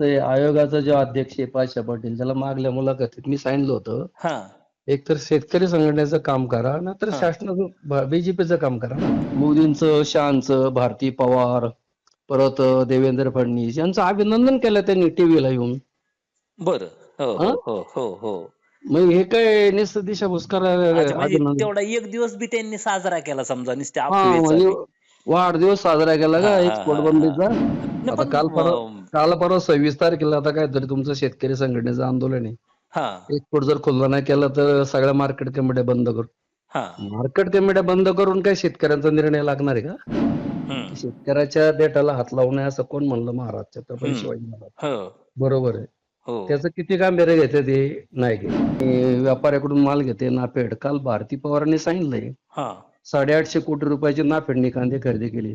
ते आयोगाचा जो अध्यक्ष आहे पाशा पाटील त्याला मागल्या मुलाखतीत मी सांगितलं होतं हा. एक तर शेतकरी संघटनेचं काम करा नाहीतर हा. शासनाचं बीजेपीचं काम करा. ना मोदींचं शहांचं भारती पवार परत देवेंद्र फडणवीस यांचं अभिनंदन केलं त्यांनी टीव्हीला येऊन. बर. हो हा? हो? हो हो मग हे काय नुसतं दिशा भुसकार अच्छा, म्हणजे अभिनंदन? तेवढा एक दिवस बी त्यांनी साजरा केला समजा नुसते हा अफवेचा म्हणजे बी. वाढदिवस साजरा केला का हा, हा, एक्सपोर्ट हा, बंदीचा नाही, आता पण, काल परवा अं, काल परवा सव्वीस तारखेला आता काय तरी तुमचं शेतकरी संघटनेचं आंदोलन आहे. हा. एक्सपोर्ट जर खुल्ला नाही केला तर सगळ्या मार्केट कमिट्या बंद करू. मार्केट कमिट्या बंद करून काय शेतकऱ्यांचा निर्णय लागणार आहे का? शेतकऱ्याच्या देठाला हात लावू नये असं कोण म्हणलं महाराज छत्रपती. शिवाजी महाराज. हो. बरोबर आहे. हो. त्याचं किती गांभीर्य घेते ते नाही घेत. ते व्यापाऱ्याकडून माल घेते नाफेड. काल भारती पवारांनी सांगितलंय हा. साडेआठशे कोटी रुपयाची नाफेडनी कांदे खरेदी केली.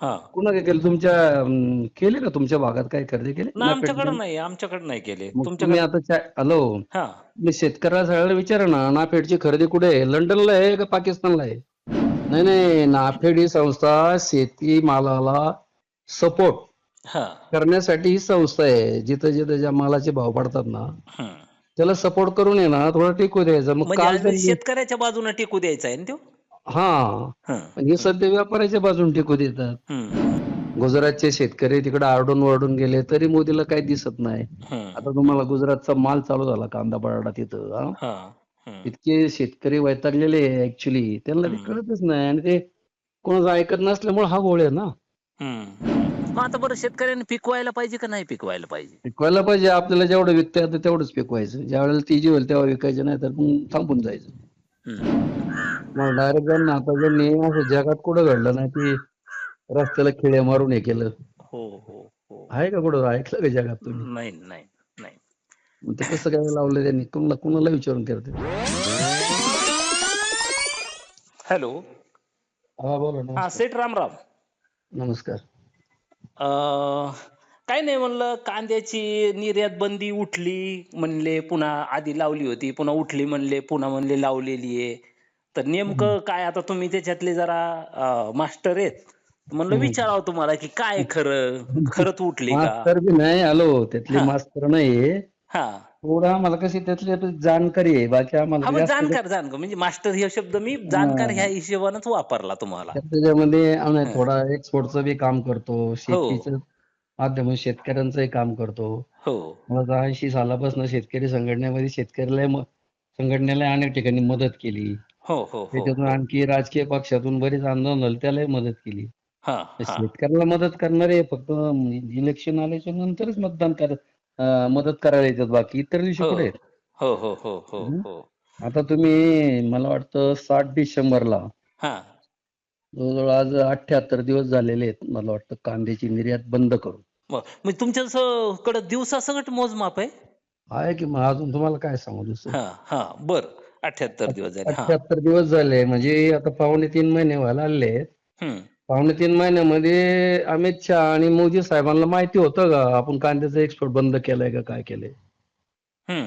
हा. कुणा केली? तुमच्या अं, केली का? तुमच्या भागात काय खरेदी केली? नाही? आमच्याकडे नाही आमच्याकडे नाही केले. तुमच्याकडे आता चा- हॅलो? हा. मी शेतकऱ्याला सगळ्याला विचारा ना नाफेडची खरेदी कुठे आहे? लंडनला आहे का पाकिस्तानला आहे? नाही नाही नाफेड ही संस्था शेती मालाला सपोर्ट हा. करण्यासाठी ही संस्था आहे. जिथं जिथं ज्या मालाचे भाव पडतात ना हम्म. त्याला सपोर्ट करून आहे ना थोडं टिकू द्यायचं मग म्हणजे काल आज त्यांनी- शेतकऱ्याच्या बाजूने टेकू द्यायचा आहे ना तो हा. हं, पण हे सध्या व्यापाऱ्याच्या बाजून टिकू देतात. गुजरातचे शेतकरी तिकडे आरडून वरडून गेले तरी मोदीला काही दिसत नाही. आता तुम्हाला गुजरातचा माल चालू झाला कांदा बटाटा तिथं. इतके शेतकरी वैतागलेले ऍक्च्युली त्यांना ते. कळतच नाही आणि ते कोणाचं ऐकत नसल्यामुळे हा गोळ आहे ना. मग आता बरं शेतकऱ्यांनी पिकवायला पाहिजे का नाही पिकवायला पाहिजे? पिकवायला पाहिजे. आपल्याला जेवढं विकता येतं तेवढंच पिकवायचं. ज्या वेळेला ती जी होईल तेव्हा विकायचं नाही तर मग थांबून जायचं. मग डायरेक्ट ज्यांना आता ज्यांनी असं जगात कुठं घडलं नाही की रस्त्याला खिळे मारून हे केलं. हो हो हो. आहे का कुठं? ऐकलं का जगात तुम्ही? नाही नाही नाही. मग ते कसं काय लावलं त्यांनी? कुणाला कुणाला विचारून करते हॅलो. हा बोला ना हा सेठ रामराम नमस्कार. अं, काय नाही म्हणलं कांद्याची निर्यात बंदी उठली म्हणले पुन्हा आधी लावली होती पुन्हा उठली म्हणले पुन्हा म्हणले लावलेली आहे. तर नेमकं काय आता तुम्ही त्याच्यातले जरा मास्टर आहेत. म्हणलं. विचारावं तुम्हाला की काय खरं खरंच उठली का? मास्तर बी नाही आलो त्यातली हा. मास्तर नाही हा. थोडं आम्हाला कशी त्यातली जाणकारी आहे बाकी हा आम्हाला जाणकार जाणकार म्हणजे मास्टर हे शब्द मी जाणकार ह्या हिशोबानंच वापरला तुम्हाला. त्याच्यामध्ये आम्ही हा. थोडा एक्सपोर्टचं बी काम करतो शेतीचं माध्यम शेतकऱ्यांचंही काम करतो. हो. मला ऐंशी सालापासून शेतकरी संघटनेमध्ये शेतकऱ्याला म- संघटनेला अनेक ठिकाणी मदत केली. हो हो हो. त्याच्यातून आणखी राजकीय पक्षातून बरीच आंदोलन झाली त्यालाही मदत केली. हा तर हा. शेतकऱ्याला मदत करणारे फक्त इलेक्शन आल्याच्या नंतरच मतदान कर अं, मदत करायला येतात बाकी इतर दिवशी हो. कुठे? हो हो हो हो हम्म. हो. आता तुम्ही मला वाटतं सात डिसेंबरला हा. जवळजवळ आज अठ्ठ्याहत्तर दिवस झालेले आहेत मला वाटतं कांद्याची निर्यात बंद करून. म्हणजे तुमच्या कडं दिवसा सगळं मोजमाप आहे? आहे की मग अजून तुम्हाला काय सांगू दुसरं? हा हा बर. अठ्याहत्तर दिवस झाले हा. अठ्ठ्याहत्तर दिवस झाले म्हणजे आता पावणे तीन महिने व्हायला आले. हम्म. पावणे तीन महिन्यामध्ये अमित शहा आणि मोदी साहेबांना माहिती होतं का आपण कांद्याचं एक्सपोर्ट बंद केलंय का काय केलंय? हम्म.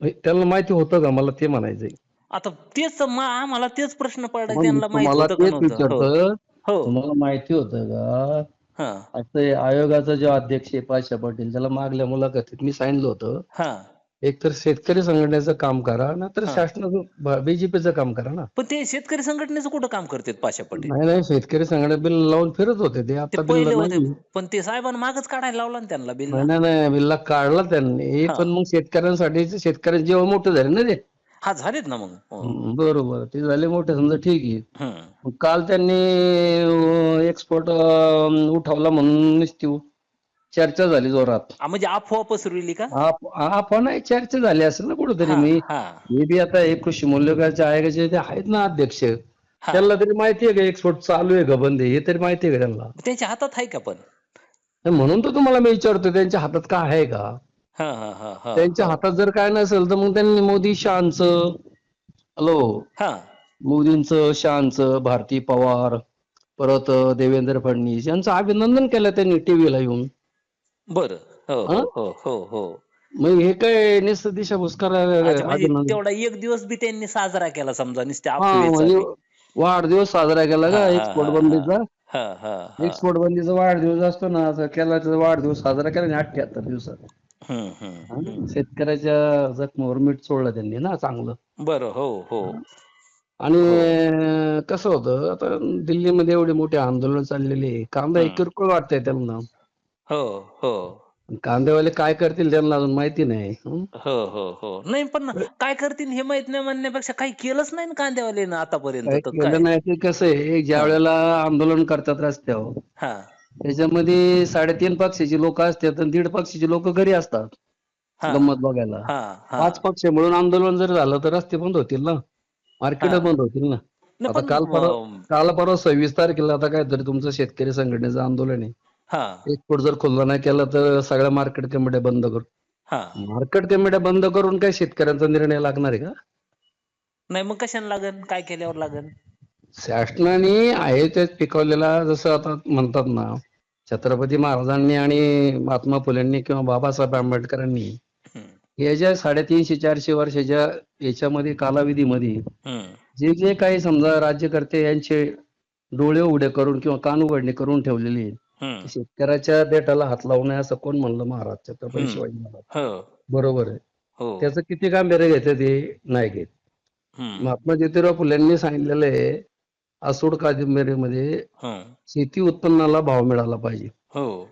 म्हणजे त्यांना माहिती होतं का मला ते म्हणायचंय. आता तेच मग आम्हाला तेच प्रश्न पडला मग त्यांना माहीत तुम्हाला होतं का तेच नव्हतं? हो. विचारतं हो. तुम्हाला माहिती होतं का हा. हे आयोगाचा जो अध्यक्ष आहे पाशा पाटील त्याला मागल्या मुलाखतीत मी सांगितलं होतं हा. एक तर शेतकरी संघटनेचं काम करा नाहीतर हा. शासनाचं बीजेपीचं काम करा ना. पण ते शेतकरी संघटनेचं कुठं काम करतात पाशा पटेल? नाही नाही शेतकरी संघटना बिल लावून फिरत होते ते ते आता पहिले बिल होते नाही. पण ते साहेबांना मागच काढायला लावला ना त्यांना बिल. नाही नाही नाही बिल्ला काढला त्यांनी. हा. पण मग शेतकऱ्यांसाठी शेतकऱ्यांचे जेव्हा मोठे झाले ना ते हा झालेत ना मग? हो. बरोबर ते झाले मोठे समजा ठीक आहे. हम्म. काल त्यांनी एक्सपोर्ट उठवला म्हणून नुसती चर्चा झाली जोरात. आ, म्हणजे अफवा पसरविली का? आप- आपण नाही चर्चा झाली असेल ना कुठेतरी हा, मी. हा, मी बी आता हे कृषी मूल्यकाचे आयोगाचे ते आहेत ना अध्यक्ष. हा. त्यांना तरी माहिती आहे का एक्सपोर्ट चालू आहे का बंद आहे हे तरी माहिती आहे का त्यांना? त्यांच्या हातात आहे का पण? म्हणून तर तुम्हाला मी विचारतो त्यांच्या हातात काय आहे का? हा हा हा हा. त्यांच्या हातात जर काय नसेल तर मग त्यांनी मोदी शहांचं हॅलो? हा. मोदींचं शहांचं भारती पवार परत देवेंद्र फडणवीस यांचं अभिनंदन केलं त्यांनी टीव्हीला येऊन. बर. हो हा? हो? हो हो मग हे काय नुसतं दिशा भुसकार अच्छा, म्हणजे अभिनंदन. तेवढा एक दिवस बी त्यांनी साजरा केला समजा हा अफवेचा म्हणजे बी. वाढदिवस साजरा केला का हा, एक्सपोर्ट हा, बंदीचा हा हा हा. एक्सपोर्ट बंदीचा वाढदिवस असतो ना असं केला त्याचा वाढदिवस साजरा केला ना अठ्ठ्याहत्तर दिवसात. हम्म हम्म हा? शेतकऱ्याच्या जखमावर मीठ सोडलं त्यांनी ना चांगलं. बरं हो हो. आणि अं, कसं होतं आता दिल्लीमध्ये एवढे मोठे आंदोलन चाललेले कांदा हे हम्म. किरकोळ वाटतंय त्यांना. हो हो. कांदेवाले काय करतील त्यांना अजून माहिती नाही. हं? हो हो हो. नाही पण काय करतील हे माहीत नाही म्हणण्यापेक्षा काही केलंच नाही ना कांद्यावाल्यानं आतापर्यंत काय तर काय? केलं नाही ते कसं आहे ज्या हा. वेळेला आंदोलन करतात रस्त्यावर हा. त्याच्यामध्ये साडेतीन पक्षाची लोक असतात आणि दीड पक्षाची लोक घरी असतात. हा. गंमत बघायला. हा हा. पाच पक्ष मिळून आंदोलन जर झालं तर रस्ते बंद होतील ना? मार्केट हा. बंद होतील ना? नाही आता पण काल परवा अं, काल परवा सव्वीस तारखेला आता काय तरी तुमचं शेतकरी संघटनेचं आंदोलन आहे. हा. एक्सपोर्ट जर खुल्ला नाही केला तर सगळ्या मार्केट कमिट्या बंद करू. हा. मार्केट कमिट्या बंद करून काय शेतकऱ्यांचा निर्णय लागणार आहे का? नाही मग कशाने लागन? काय केल्यावर लागन? शासनाने आहे ते पिकवलेला जसं आता म्हणतात ना छत्रपती महाराजांनी आणि महात्मा फुलेंनी किंवा बाबासाहेब आंबेडकरांनी हे ज्या साडेतीनशे चारशे वर्षाच्या याच्यामध्ये कालावधीमध्ये जे जे काही समजा राज्यकर्ते यांचे डोळे उघडे करून किंवा कान उघडणे करून ठेवलेले शेतकऱ्याच्या देठाला हात लावू नये असं कोण म्हणलं महाराज? छत्रपती. शिवाजी महाराज. हो. बरोबर आहे. हो. त्याचं किती गांभीर्य घेते ते नाही घेत. महात्मा ज्योतिराव फुलेंनी सांगितलेलं आहे आसूड कादंबरीमध्ये शेती उत्पन्नाला भाव मिळाला पाहिजे. हो.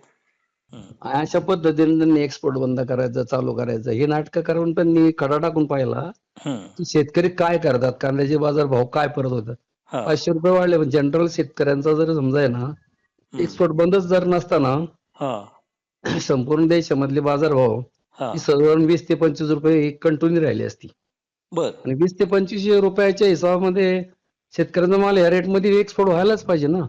अशा पद्धतीने त्यांनी एक्सपोर्ट बंद करायचं चालू करायचं हे नाटकं करून त्यांनी खडा टाकून पाहिला की शेतकरी काय करतात? कांद्याचे बाजार भाव काय परत होतात? पाचशे रुपये वाढले पण जनरल शेतकऱ्यांचा जर समजा आहे ना एक्सपोर्ट बंदच जर नसताना हा, संपूर्ण देशामधले बाजारभाव साधारण वीस ते पंचवीस रुपये कंटिन्यू राहिली असती. बर. आणि वीस ते पंचवीस रुपयाच्या हिशोबामध्ये शेतकऱ्यांचा माल या रेटमध्ये एक्सपोर्ट व्हायलाच पाहिजे ना.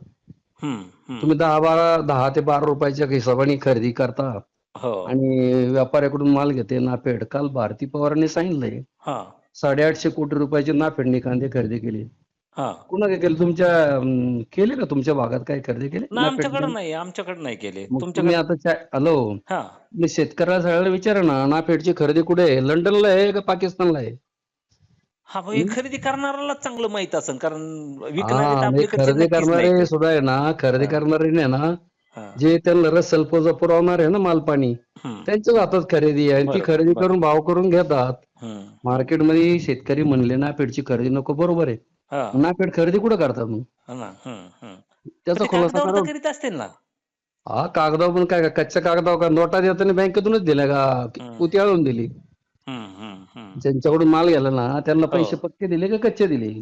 तुम्ही दहा बारा दहा ते बारा रुपयाच्या हिशोबाने खरेदी करता. हो. आणि व्यापाऱ्याकडून माल घेते नाफेड. काल भारती पवारांनी सांगितलंय. साडेआठशे कोटी रुपयाची नाफेडने कांदे खरेदी केली. कुणा काय केली? तुमच्या केले का तुमच्या भागात काय खरेदी केली? आमच्याकडे नाही आमच्याकडे नाही केले. तुम्ही आता हॅलो. हा. मी शेतकऱ्याला सगळ्याला विचारा ना नाफेडची खरेदी कुठे आहे? लंडनला आहे का पाकिस्तानला आहे? हा हे खरेदी करणाऱ्याला चांगलं माहीत असेल कारण विकणारे तर हा म्हणजे आपल्याकडचे खरेदी नक्कीच करणारे. सुद्धा आहे ना खरेदी. करणारे नाही ना हा, जे त्यांना रसल पोजा पुरवणार आहे ना मालपाणी हम्म, त्यांच्याच हातात खरेदी आहे आणि ती बरोबर, खरेदी बरोबर. करून भाव करून घेतात. हम्म, मार्केटमध्ये शेतकरी म्हणले नाफेडची खरेदी नको बरोबर आहे. हा, नाफेड खरेदी कुठं करतात मग? हा ना, हम्म, हम्म. त्याचा ते खुलासा कागदावर करा. करीत असतील ना. हा कागदावर पण काय कच्च्या कागदावर का नोटा देताना बँकेतूनच दिल्या का? हम्म. दिली. ज्यांच्याकडून माल गेला ना त्यांना हो. पैसे पक्के दिले का कच्चे दिले.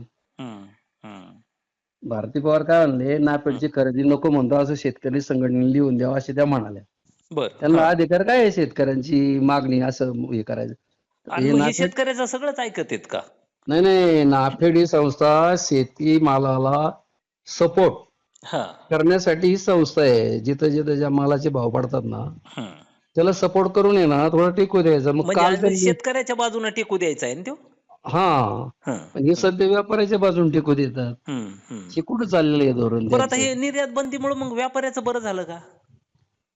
भारती पवार काय म्हणले नाफेडची खरेदी नको म्हणतो असं शेतकरी संघटनेने लिहून द्यावं असे त्या म्हणाल्या बर त्यांना. अधिकार काय आहे शेतकऱ्यांची मागणी असं हे करायचं शेतकऱ्याचं सगळंच ऐकत आहेत का नाही नाही नाफेड ही संस्था शेती मालाला सपोर्ट करण्यासाठी ही संस्था आहे जिथं जिथं ज्या मालाचे भाव पडतात ना. त्याला सपोर्ट करून आहे ना थोडं टिकू द्यायचं मग म्हणजे काल आज शेतकऱ्याच्या बाजूने टेकू द्यायचा आहे ना तो हा. हं, पण हे सध्या व्यापाऱ्याच्या बाजून टिकू देतात. हम्म, हम्म. हे कुठं चाललेलं आहे धोरण बरं आता? हे निर्यात बंदीमुळे मग व्यापाऱ्याचं बरं झालं का?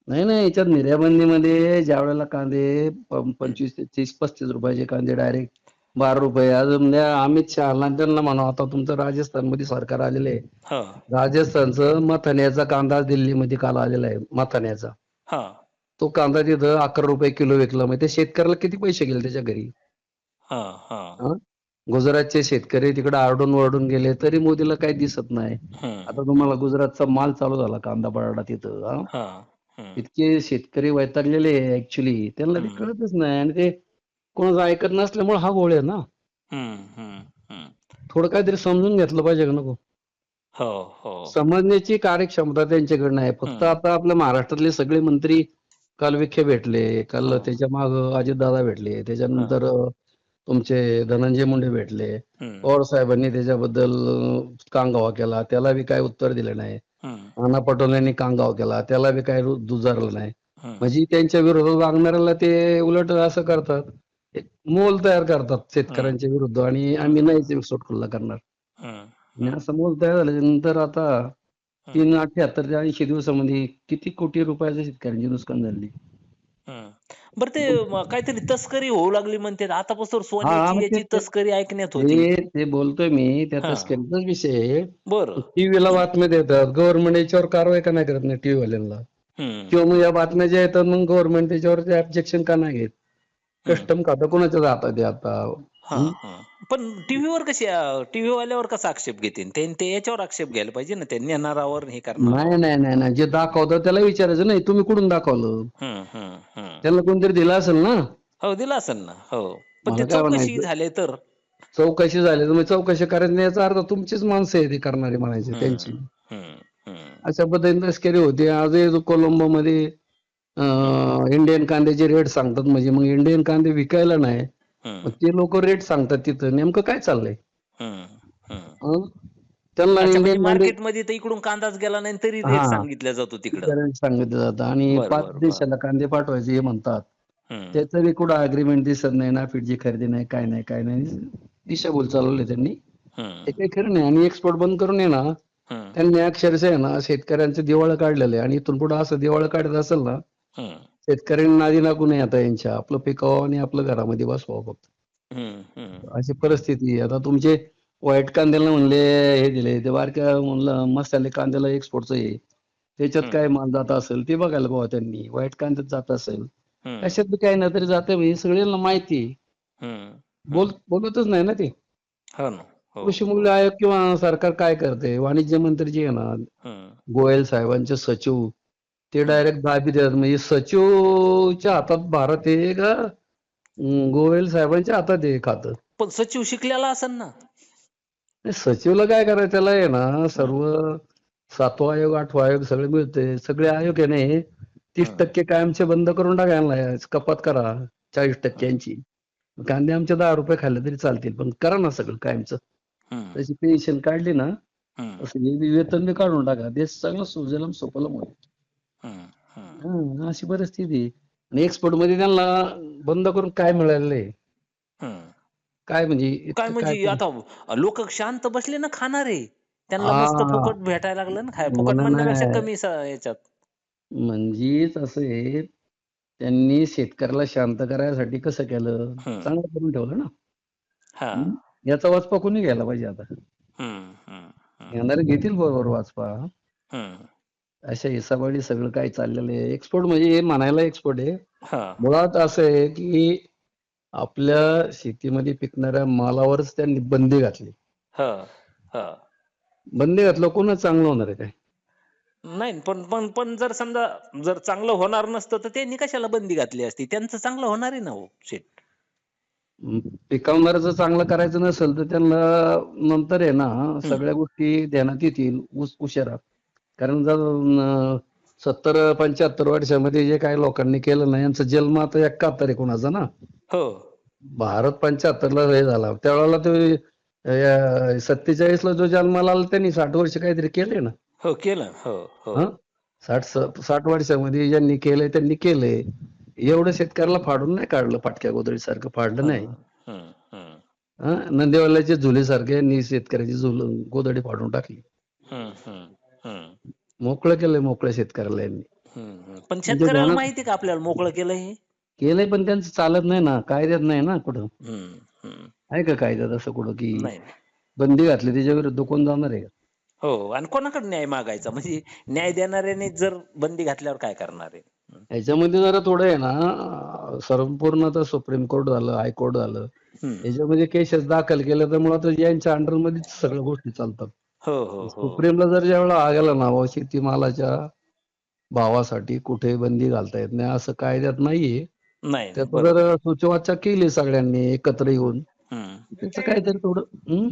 नाही नाही याच्यात निर्याबंदीमध्ये ज्या वेळेला कांदे प- पंचवीस ते तीस पस्तीस रुपयाचे कांदे डायरेक्ट बारा रुपये. अजून त्या अमित शहाला त्यांना म्हणा आता तुमचं राजस्थानमध्ये सरकार आलेलं आहे. हा. राजस्थानचं मथाण्याचा कांदा दिल्लीमध्ये काल आलेला आहे मथाण्याचा. हा. तो कांदा तिथं अकरा रुपये किलो विकला. मग त्या शेतकऱ्याला किती पैसे गेले त्याच्या घरी? हा हा. हा? गुजरातचे शेतकरी तिकडे आरडून वरडून गेले तरी मोदीला काही दिसत नाही. आता तुम्हाला गुजरातचा माल चालू झाला कांदा बटाटा तिथं हा? हा इतके शेतकरी वैतागलेले ऍक्च्युली त्यांना ते. कळतच नाही. आणि ते कोणाचं ऐकत नसल्यामुळे हा गोळ आहे ना. थोडं काहीतरी समजून घेतलं पाहिजे का नको? हो हो. समजण्याची कार्यक्षमता त्यांच्याकडनं आहे. फक्त. आता आपल्या महाराष्ट्रातले सगळे मंत्री काल विखे भेटले काल हो. त्याच्या माग अजितदादा भेटले त्याच्यानंतर तुमचे धनंजय मुंडे भेटले. पवार साहेबांनी त्याच्याबद्दल कांगावा केला त्याला बी काय उत्तर दिलं नाही. नाना पटोलेंनी कांगावा केला त्याला बी काय दुजारलं नाही. म्हणजे त्यांच्या विरोधात वागणाऱ्याला ते उलट असं करतात. एक मोल तयार करतात शेतकऱ्यांच्या विरुद्ध आणि आम्ही नाहीच एक्सपोर्ट खुल्ला करणार. असं मोल तयार झाल्यानंतर आता तीन अठ्याहत्तर ते ऐंशी दिवसामध्ये किती कोटी रुपयाचं शेतकऱ्यांची नुकसान झाली. बरं ते काहीतरी तस्करी होऊ लागली म्हणते. आता हा सोन्याची याची तस्करी ऐकण्यात होती. ते बोलतोय मी त्या तस्करीचाच विषय आहे. बरं. टीव्हीला बातम्या देतात गव्हर्नमेंट याच्यावर कारवाई का नाही करत नाही टीव्ही वाल्यांना किंवा मग या बातम्या ज्या येतात मग गव्हर्नमेंट त्याच्यावर ऑब्जेक्शन का नाही घेत? कस्टम खातं कोणाच्या हातात आता? हा हं? पण टीव्हीवर कशी टीव्ही वाल्यावर कसा आक्षेप घेतील ते ते याच्यावर आक्षेप घ्यायला पाहिजे ना ते नेणारावर हे नाही करणारावर नाही नाही नाही. जे दाखवतं त्याला विचारायचं नाही. तुम्ही कुठून दाखवलं? हम्म त्यांना कोणतरी दिलं असेल ना? हो दिला असेल ना. हो. पण ते मला काय चौकशी म्हणायचं? झाले तर? चौकशी झाली तर मग चौकशी करायची नाही याचा अर्थ तुमचीच माणसं आहे ती करणारी म्हणायची त्यांची. अशा पद्धतीने तस्करी होती. आजही कोलंबो मध्ये इंडियन कांद्याचे रेट सांगतात म्हणजे मग इंडियन कांदे विकायला नाही. मग ते लोक रेट सांगतात तिथं. नेमकं काय चाललंय? त्यांना अच्छा म्हणजे मार्केटमध्ये तर इकडून कांदाच गेला नाही तरी रेट सांगितला जातो तिकडं. रेट सांगितलं जातं. आणि पाच देशाला कांदे पाठवायचे हे म्हणतात. त्याचं बी कुठं अग्रीमेंट दिसत नाही ना फिटची खरेदी नाही काय नाही काय नाही. दिशाभूल चालवले त्यांनी. ते काही खरं नाही. आणि एक्सपोर्ट बंद करून आहे ना त्यांनी अक्षरशः ना शेतकऱ्यांचं दिवाळं काढलेलं आहे. आणि इथून पुढे असं दिवाळं काढत असेल ना शेतकऱ्यांना नादी लागू नये आता यांच्या. आपलं पिकावं आणि आपलं घरामध्ये बसवावं फक्त. अशी परिस्थिती आहे. आता तुमचे व्हाईट कांद्याला म्हणले हे दिले ते बारक्या म्हणलं मसाले कांद्याला एक्सपोर्टचं आहे त्याच्यात काय माल जात असेल ते बघायला बाबा त्यांनी. व्हाईट कांद्यात जात असेल. कशात बी काही ना तरी जाते म्हणजे सगळ्यांना माहिती बोल बोलतच नाही ना ते. हो हो. कृषी हो मूल्य आयोग किंवा सरकार काय करते वाणिज्य मंत्री जे आहे ना गोयल साहेबांचे सचिव ते डायरेक्ट दाबी देतात. म्हणजे सचिवच्या हातात भारत आहे का गोयल साहेबांच्या हातात आहे खातं. पण सचिव शिकलेला असेल ना? नाही, सचिवला काय करायचं? त्याला आहे ना सर्व सातवा आयोग आठवा आयोग सगळे मिळते. सगळे आयोग आहे ना तीस टक्के कायमचे बंद करून टाकायला कपात करा चाळीस टक्क्यांची. कांदे आमचे दहा रुपये खाल्ले तरी चालतील पण करा ना सगळं कायमचं. हम्म. त्याची पेन्शन काढली ना हम्म. असं हे वेतन बी काढून टाका. देश चांगला सुजलम सुफलम होईल. हं, अशी परिस्थिती आहे. आणि एक्सपोर्टमध्ये त्यांना बंद करून काय मिळालेलं आहे? हम्म. काय म्हणजे काय म्हणजे आता लोक शांत बसले ना खाणारे त्यांना मस्त फुकट भेटायला लागलं ना खाय फुकट म्हणण्यापेक्षा कमी स- याच्यात. म्हणजेच असं आहे त्यांनी शेतकऱ्याला शांत करायसाठी कसं केलं? हम्म. चांगलं करून ठेवलं ना. हा? याचा वाचपा कोणी घ्यायला पाहिजे आता? हम्म हम्म हम्म. घेणारे घेतील बरोबर वाचपा. हम्म. अशा हिसाबाने सगळं काय चाललेलं आहे. एक्सपोर्ट म्हणजे हे म्हणायला एक्सपोर्ट आहे. मुळात असं आहे की आपल्या शेतीमध्ये पिकणाऱ्या मालावरच त्यांनी बंदी घातली. बंदी घातलं कोणच चांगलं होणार आहे काय? नाही पण पण पण जर समजा जर चांगलं होणार नसतं तर त्यांनी कशाला बंदी घातली असती? त्यांचं चांगलं होणार आहे ना हो शेत पिकवणाऱ्याचं चांगलं करायचं नसेल तर त्यांना नंतर आहे ना सगळ्या गोष्टी ध्यानात येतील उशिरा. कारण जर सत्तर पंच्याहत्तर वर्षामध्ये जे काही लोकांनी केलं नाही यांचा जन्म आता एकाहत्तर आहे कोणाचा ना? हो. भारत पंच्याहत्तरला हे झाला. त्यावेळेला ते सत्तेचाळीसला जो जन्माला आला त्यांनी साठ वर्ष काहीतरी केले ना? हो केलं. हो हो. साठ साठ वर्षामध्ये ज्यांनी केलंय त्यांनी केलंय. एवढं शेतकऱ्याला फाडून नाही काढलं पाटक्या गोदडी सारखं फाडलं नाही. हम्म हम्म हम्म हा? नंदेवाल्याचे झुलेसारखे यांनी शेतकऱ्याची झुल गोदडी फाडून टाकली. मोकळं केलंय मोकळ्या शेतकऱ्याला यांनी. पण शेतकऱ्याला माहिती का आपल्याला मोकळं केलं हे? केलंय पण त्यांचं चालत नाही ना. कायद्यात नाही ना कुठं. आहे का कायद्यात असं कुठं की नाही बंदी घातली त्याच्या विरुद्ध कोण जाणार आहे? का? हो आणि कोणाकडे न्याय मागायचा? म्हणजे न्याय देणाऱ्याने जर बंदी घातल्यावर काय करणार आहे. याच्यामध्ये जरा थोडं आहे ना संपूर्ण आता सुप्रीम कोर्ट झालं हायकोर्ट झालं. याच्यामध्ये केसेस दाखल केल्या तर मुळात यांच्या अंडरमध्येच सगळ्या गोष्टी चालतात. हो हो हो. सुप्रीमला जर ज्यावेळेला ना बुवा शेतीमालाच्या भावासाठी कुठे बंदी घालता येत नाही असं कायद्यात नाहीये. नाही बरोबर जर सुचवाचा केली सगळ्यांनी एकत्र येऊन हम्म. त्याचं काहीतरी थोडं हं?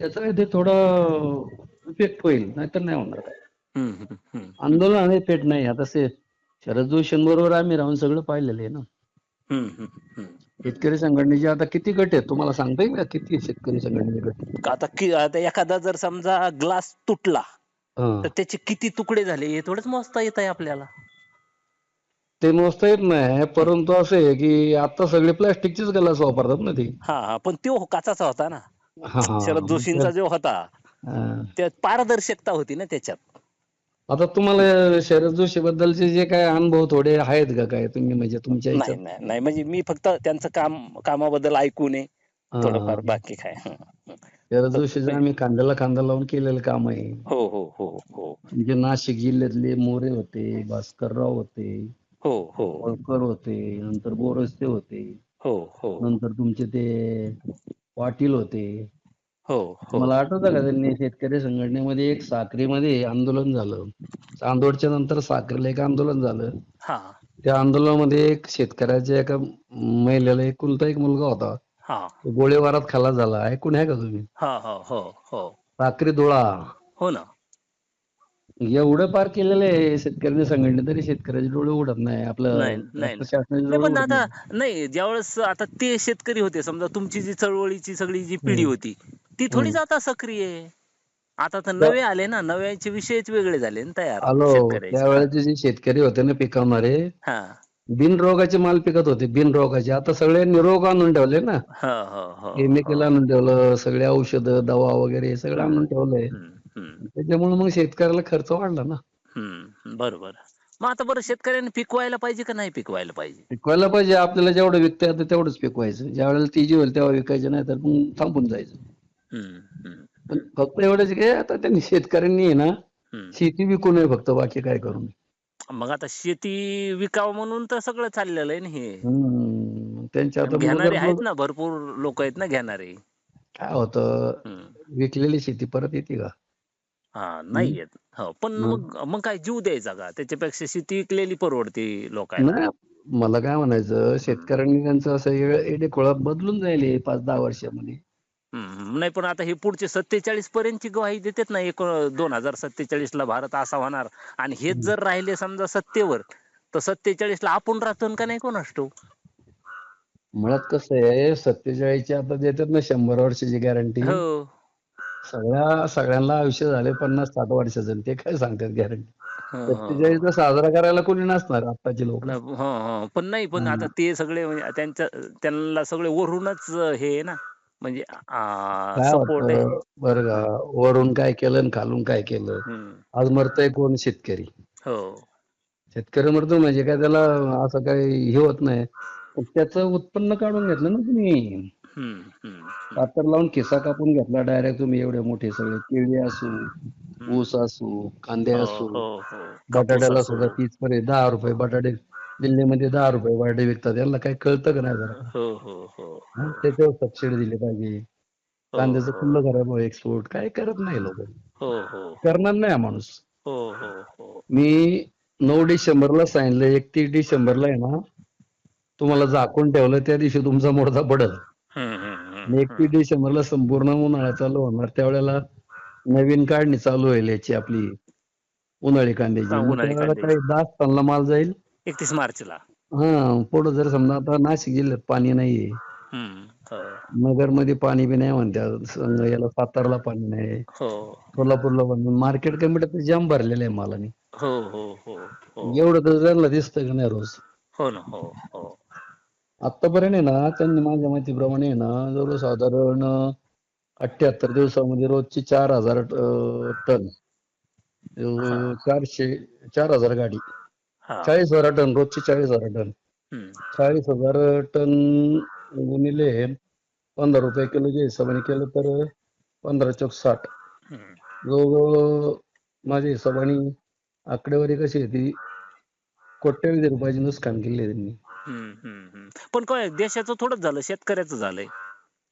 त्याचं काहीतरी थोडं इफेक्ट होईल नाहीतर नाही होणार. काय हम्म, हम्म, हम्म, हम्म, आंदोलन आणि पेट नाही. आता से शरद जोशींबरोबर आम्ही राहून सगळं पाहिलेलं आहे ना. हम्म, हम्म, हम्म. शेतकरी संघटनेचे आता किती गट आहेत? तुम्हाला सांगता येईल का? किती शेतकरी संघटनेचे गट आता कि आता एखादा जर समजा ग्लास तुटला हा. तर त्याचे किती तुकडे झाले? हे थोडंच मोजता येत आहे आपल्याला. ते मोजता येत नाही. परंतु असं आहे की आता सगळे प्लास्टिकचेच ग्लास वापरतात ना ते. हा हा. पण तो काचाचा होता ना. हा हा. शरद जोशींचा जो होता हा. त्यात पारदर्शकता होती ना त्याच्यात. आता तुम्हाला शरद जोशी बद्दलचे जे काय अनुभव थोडे आहेत का काय? तुम्ही म्हणजे तुमच्या नाही नाही नाही. म्हणजे मी फक्त त्यांचं काम कामाबद्दल ऐकून आहे थोडंफार हा. बाकी काय. शरद जोशीचं आम्ही खांद्याला खांदा लावून केलेलं काम आहे. हो हो हो हो. म्हणजे नाशिक जिल्ह्यातले मोरे होते भास्करराव होते हो हो. होळकर होते नंतर बोरस्ते होते हो हो. नंतर तुमचे ते पाटील होते हो हो. मला आठवतं का त्यांनी शेतकरी संघटनेमध्ये एक साक्रीमध्ये आंदोलन झालं. चांदोडच्या नंतर साखरेला एक आंदोलन झालं. हा. त्या आंदोलनामध्ये एक शेतकऱ्याच्या एका महिलेला एकुलता एक मुलगा होता. हा. तो गोळीबारात खाला झाला. ऐकून आहे का तुम्ही? हा हो हो हो. साक्री धुळा. हो ना. एवढं पार केलेलं आहे शेतकऱ्यांनी संघटने तरी शेतकऱ्याचे डोळे उघडत नाही. आपलं नाही, पण आता नाही. ज्यावेळेस आता ते शेतकरी होते समजा तुमची जी चळवळीची सगळी जी पिढी. होती ती थोडीच आता सक्रिय आहे. आता तर नवे आले ना नव्याचे विषयच वेगळे झाले ना तयार आलो शेतकऱ्याचे. त्यावेळेचे जे शेतकरी होते ना पिकवणारे हा. बिनरोगाचे माल पिकत होते बिनरोगाचे. आता सगळे निरोग आणून ठेवले ना. हो हो हो केमिकल आणून ठेवलं सगळे औषधं दवा वगैरे हे सगळं आणून ठेवलंय. हम्म, त्याच्यामुळे मग शेतकऱ्याला खर्च वाढला ना. हम्म, बरोबर. मग आता बरं शेतकऱ्यांनी पिकवायला पाहिजे का नाही पिकवायला पाहिजे? पिकवायला पाहिजे. आपल्याला जेवढं विकता येतं तेवढंच पिकवायचं. ज्या वेळेला ती जी होईल तेव्हा विकायचं नाही तर मग थांबून जायचं. हम्म, हम्म, पण फक्त एवढंच की आता त्यांनी शेतकऱ्यांनी आहे ना हम्म. शेती विकू नये फक्त बाकी काय करू नये. मग आता शेती विकावं म्हणून तर सगळं चाललेलं आहे ना हे. हम्म. त्यांच्या आता घेणारे आहेत ना भरपूर लोक आहेत ना घेणारे. काय होतं हम्म. विकलेली शेती परत येते का? हा नाही येत हो पण मग? मग काय जीव द्यायचा का? त्याच्यापेक्षा शेती विकलेली परवडते लोकांना नाही मला काय म्हणायचं शेतकऱ्यांनी त्यांचं असं एडे खोळा बदलून जाईल पाच दहा वर्षामध्ये. हम्म, नाही पण आता हे पुढचे सत्तेचाळीस पर्यंतची ग्वाही देतात ना एक दोन हजार सत्तेचाळीस ला भारत असा होणार. आणि हेच जर राहिले समजा सत्तेवर तर सत्तेचाळीस ला आपण राहतो का नाही कोण असतो? मुळात कसं आहे सत्तेचाळीसची आता देतात ना शंभर वर्षाची गॅरंटी हो. सगळ्या सगळ्यांना आयुष्य झाले पन्नास साठ वर्षाचं ते काय सांगतात गॅरंटी हो, हो. सत्तेचाळीस साजरा करायला कोणी नसणार आत्ताचे लोक. पण नाही पण. आता ते सगळे म्हणजे त्यांच्या त्यांना सगळे वरूनच हे आहे ना म्हणजे बरं का वरून काय केलं आणि खालून काय केलं. आज मरतय कोण शेतकरी हो शेतकरी मरतो म्हणजे काय त्याला असं काही हे होत नाही त्याचं उत्पन्न काढून घेतलं ना तुम्ही. कातर लावून खिसा कापून घेतला डायरेक्ट तुम्ही एवढे मोठे सगळे. केळी असू ऊस असू कांदे हो, असू हो, हो. बटाट्याला सुद्धा. तीस पर्यंत दहा रुपये बटाटे दिल्लीमध्ये दहा रुपये बटाटे विकतात. यांना काही कळतं का नाही जरा? हो हो हो. हं? त्याच्यावर सबसिडी दिली पाहिजे. कांद्याचं. खुल्लं करावं एक्सपोर्ट काय करत नाही लोक. करणार नाही हा माणूस. मी नऊ डिसेंबरला सांगितलं एकतीस डिसेंबरला आहे ना तुम्हाला झाकून ठेवलं त्या दिवशी तुमचा मोडता पडल. आणि एकतीस डिसेंबरला संपूर्ण उन्हाळा चालू होणार. त्यावेळेला नवीन काढणी चालू होईल याची आपली उन्हाळी कांद्याची. काही टनला माल जाईल. एकतीस मार्चला. हा पुढं जर समजा आता नाशिक जिल्ह्यात पाणी नाहीये. हो, नगरमध्ये पाणी बी नाही म्हणतात संग याला सातारला पाणी नाही. हो. सोलापूरला पण मार्केट कमिटीत जाम भरलेलं आहे मालाने. हो. एवढं तर त्यांना दिसतं का नाही रोज? हो ना हो हो. आतापर्यंत आहे ना त्यांनी माझ्या माहितीप्रमाणे आहे ना जवळ साधारण अठ्ठ्याहत्तर दिवसामध्ये रोजची चार हजार टन अं, चारशे चार हजार गाडी. हा. चाळीस हजार टन रोजची चाळीस हजार टन. हम्म, चाळीस हजार टन गुणिले पंधरा रुपये किलोच्या हिशोबाने केलं तर पंधरा चौक साठ. हम्म. जवळजवळ माझ्या हिशोबाने आकडेवारी कशी आहे ती कोट्यावधी रुपयाची नुकसान केली आहे त्यांनी. हम्म, हम्म, हम्म. पण काय देशाचं थोडंच झालं शेतकऱ्याचं झालंय.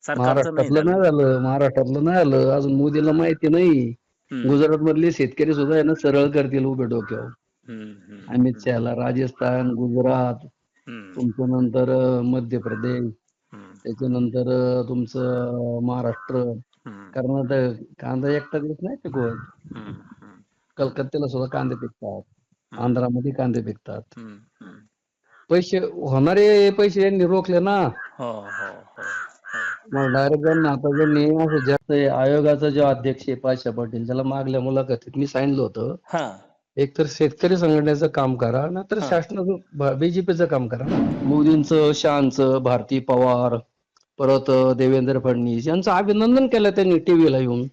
सरकारचं नाही महाराष्ट्रातलं झालं. नाही झालं महाराष्ट्रातलं नाही आलं अजून मोदीला माहिती नाही. हम्म, गुजरात मधले शेतकरी सुद्धा आहे ना सरळ करतील उभे डोक्यावर. हम्म, हम्म, अमित शहाला राजस्थान गुजरात हम्म, तुमचं नंतर अं, मध्य प्रदेश हम्म, त्याच्यानंतर अं, तुमचं महाराष्ट्र हम्म, कर्नाटक कांदा एकटा दिवस नाही पिकवत हम्म, हम्म, कलकत्त्याला सुद्धा कांदे पिकतात. आंध्रामध्ये कांदे पिकतात. हम्म, हम्म. पैसे होणारे पैसे यांनी रोखले ना. हो हो हो. मग डायरेक्ट त्यांना आता ज्यांनी असं जास्त आयोगाचा जो अध्यक्ष आहे पाशा पाटील त्याला मागल्या मुलाखतीत मी सांगितलं होतं. हा. एक तर शेतकरी संघटनेचं काम करा नाहीतर. शासनाचं बीजेपीचं काम करा मोदींचं शहांचं भारती पवार परत देवेंद्र फडणवीस यांचं अभिनंदन केलं त्यांनी टीव्हीला येऊन.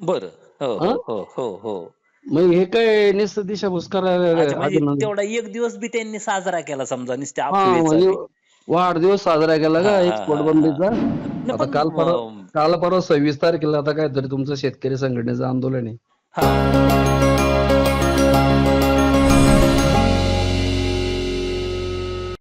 बर. हा? हो हो हो. मग हे काय नुसतं दिशाभूस अच्छा करायला म्हणजे तेवढा एक दिवस बी त्यांनी साजरा केला समजा नुसत्या हा म्हणजे वाढदिवस साजरा केला का हा, एक हा, नाही आता पण काल परवा अं, काल परवा सव्वीस तारखेला आता काय तरी तुमचं शेतकरी संघटनेचं आंदोलन आहे. हा.